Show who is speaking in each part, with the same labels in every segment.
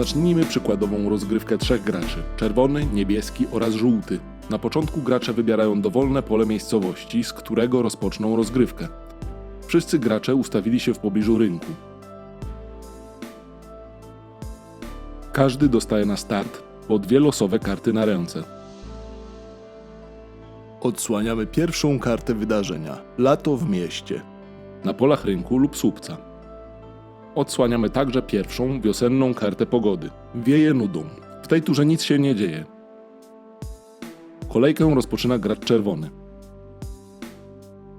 Speaker 1: Zacznijmy przykładową rozgrywkę trzech graczy: czerwony, niebieski oraz żółty. Na początku gracze wybierają dowolne pole miejscowości, z którego rozpoczną rozgrywkę. Wszyscy gracze ustawili się w pobliżu rynku. Każdy dostaje na start po dwie losowe karty na ręce.
Speaker 2: Odsłaniamy pierwszą kartę wydarzenia. Lato w mieście.
Speaker 1: na polach rynku lub słupca. Odsłaniamy także pierwszą wiosenną kartę pogody. Wieje nudą. W tej turze nic się nie dzieje. Kolejkę rozpoczyna gracz czerwony.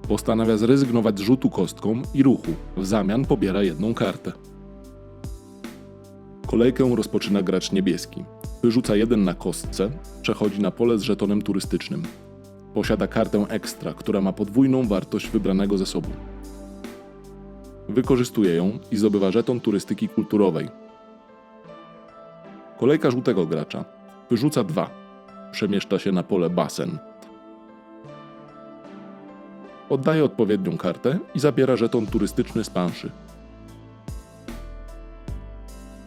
Speaker 1: Postanawia zrezygnować z rzutu kostką i ruchu. W zamian pobiera jedną kartę. Kolejkę rozpoczyna gracz niebieski. Wyrzuca jeden na kostce, przechodzi na pole z żetonem turystycznym. Posiada kartę ekstra, która ma podwójną wartość wybranego zasobu. Wykorzystuje ją i zdobywa żeton turystyki kulturowej. Kolejka żółtego gracza. Wyrzuca dwa. Przemieszcza się na pole basen. Oddaje odpowiednią kartę i zabiera żeton turystyczny z planszy.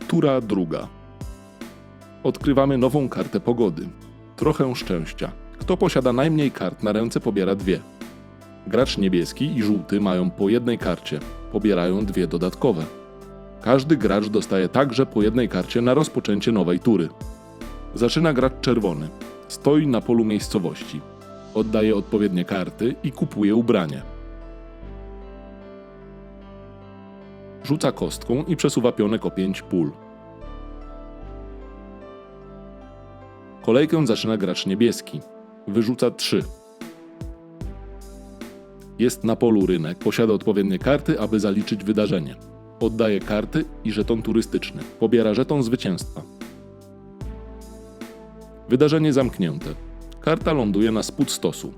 Speaker 1: Tura druga. Odkrywamy nową kartę pogody. Trochę szczęścia. Kto posiada najmniej kart na ręce pobiera dwie. Gracz niebieski i żółty mają po jednej karcie, pobierają dwie dodatkowe. Każdy gracz dostaje także po jednej karcie na rozpoczęcie nowej tury. Zaczyna gracz czerwony. Stoi na polu miejscowości. Oddaje odpowiednie karty i kupuje ubranie. Rzuca kostką i przesuwa pionek o 5 pól. Kolejkę zaczyna gracz niebieski. Wyrzuca 3. Jest na polu rynek, posiada odpowiednie karty, aby zaliczyć wydarzenie. Oddaje karty i żeton turystyczny. Pobiera żeton zwycięstwa. Wydarzenie zamknięte. Karta ląduje na spód stosu.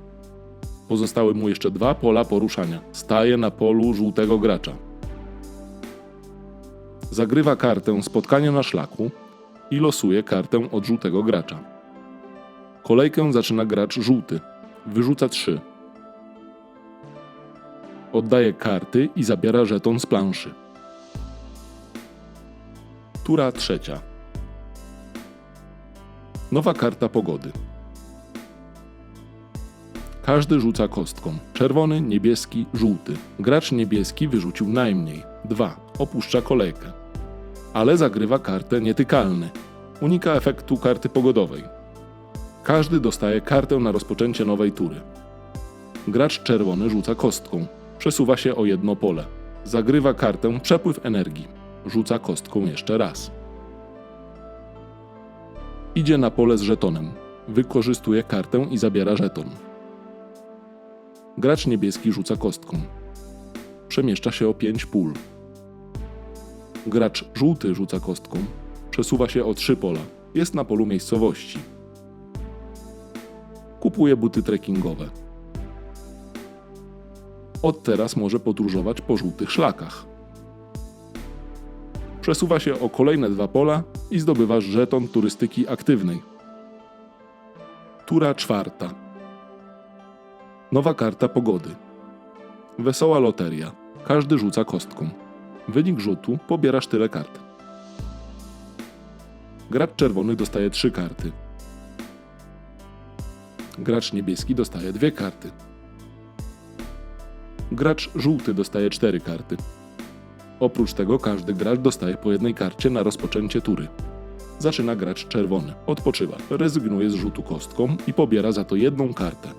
Speaker 1: Pozostały mu jeszcze dwa pola poruszania. Staje na polu żółtego gracza. Zagrywa kartę spotkanie na szlaku i losuje kartę od żółtego gracza. Kolejkę zaczyna gracz żółty. Wyrzuca trzy. Oddaje karty i zabiera żeton z planszy. Tura trzecia. Nowa karta pogody. Każdy rzuca kostką. Czerwony, niebieski, żółty. Gracz niebieski wyrzucił najmniej. Dwa. Opuszcza kolejkę. Ale zagrywa kartę nietykalny. Unika efektu karty pogodowej. Każdy dostaje kartę na rozpoczęcie nowej tury. Gracz czerwony rzuca kostką. Przesuwa się o jedno pole. Zagrywa kartę przepływ energii. Rzuca kostką jeszcze raz. Idzie na pole z żetonem. Wykorzystuje kartę i zabiera żeton. Gracz niebieski rzuca kostką. Przemieszcza się o 5 pól. Gracz żółty rzuca kostką. Przesuwa się o 3 pola. Jest na polu miejscowości. Kupuje buty trekkingowe. Od teraz może podróżować po żółtych szlakach. Przesuwa się o kolejne dwa pola i zdobywa żeton turystyki aktywnej. Tura czwarta. Nowa karta pogody. Wesoła loteria. Każdy rzuca kostką. Wynik rzutu pobierasz tyle kart. Gracz czerwony dostaje trzy karty. Gracz niebieski dostaje dwie karty. Gracz żółty dostaje cztery karty. Oprócz tego każdy gracz dostaje po jednej karcie na rozpoczęcie tury. Zaczyna gracz czerwony. Odpoczywa. Rezygnuje z rzutu kostką i pobiera za to jedną kartę.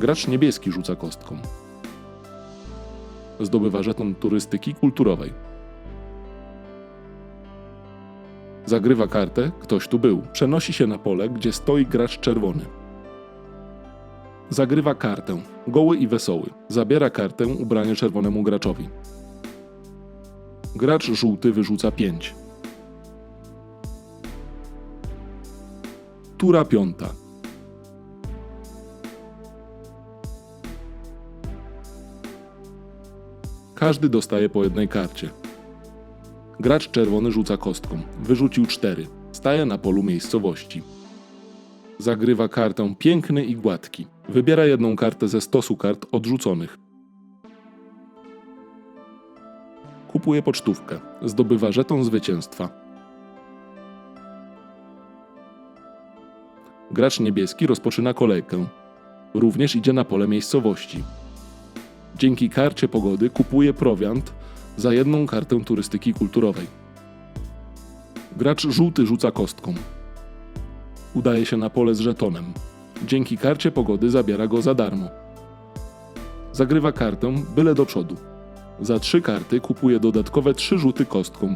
Speaker 1: Gracz niebieski rzuca kostką. Zdobywa żeton turystyki kulturowej. Zagrywa kartę, ktoś tu był. Przenosi się na pole, gdzie stoi gracz czerwony. Zagrywa kartę, goły i wesoły. Zabiera kartę ubranie czerwonemu graczowi. Gracz żółty wyrzuca 5. Tura piąta. Każdy dostaje po jednej karcie. Gracz czerwony rzuca kostką. Wyrzucił 4. Staje na polu miejscowości. Zagrywa kartę piękny i gładki. Wybiera jedną kartę ze stosu kart odrzuconych. Kupuje pocztówkę. Zdobywa żeton zwycięstwa. Gracz niebieski rozpoczyna kolejkę. Również idzie na pole miejscowości. Dzięki karcie pogody kupuje prowiant za jedną kartę turystyki kulturowej. Gracz żółty rzuca kostką. Udaje się na pole z żetonem. Dzięki karcie pogody zabiera go za darmo. Zagrywa kartę byle do przodu. Za trzy karty kupuje dodatkowe trzy rzuty kostką.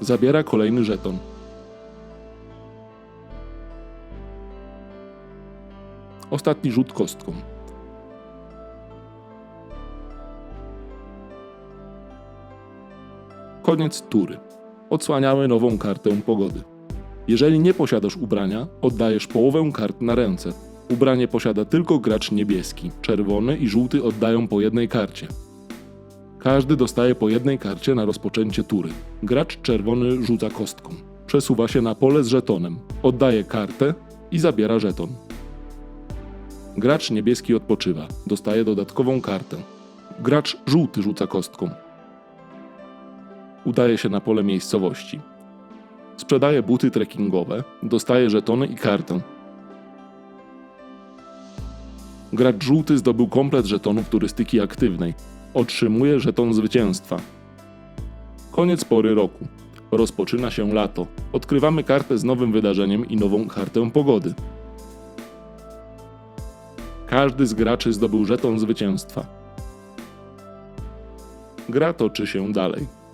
Speaker 1: Zabiera kolejny żeton. Ostatni rzut kostką. Koniec tury. Odsłaniamy nową kartę pogody. Jeżeli nie posiadasz ubrania, oddajesz połowę kart na ręce. Ubranie posiada tylko gracz niebieski, czerwony i żółty oddają po jednej karcie. Każdy dostaje po jednej karcie na rozpoczęcie tury. Gracz czerwony rzuca kostką. Przesuwa się na pole z żetonem, oddaje kartę i zabiera żeton. Gracz niebieski odpoczywa, dostaje dodatkową kartę. Gracz żółty rzuca kostką. Udaje się na pole miejscowości. Sprzedaje buty trekkingowe, dostaje żetony i kartę. Gracz żółty zdobył komplet żetonów turystyki aktywnej. Otrzymuje żeton zwycięstwa. Koniec pory roku. Rozpoczyna się lato. Odkrywamy kartę z nowym wydarzeniem i nową kartę pogody. Każdy z graczy zdobył żeton zwycięstwa. Gra toczy się dalej.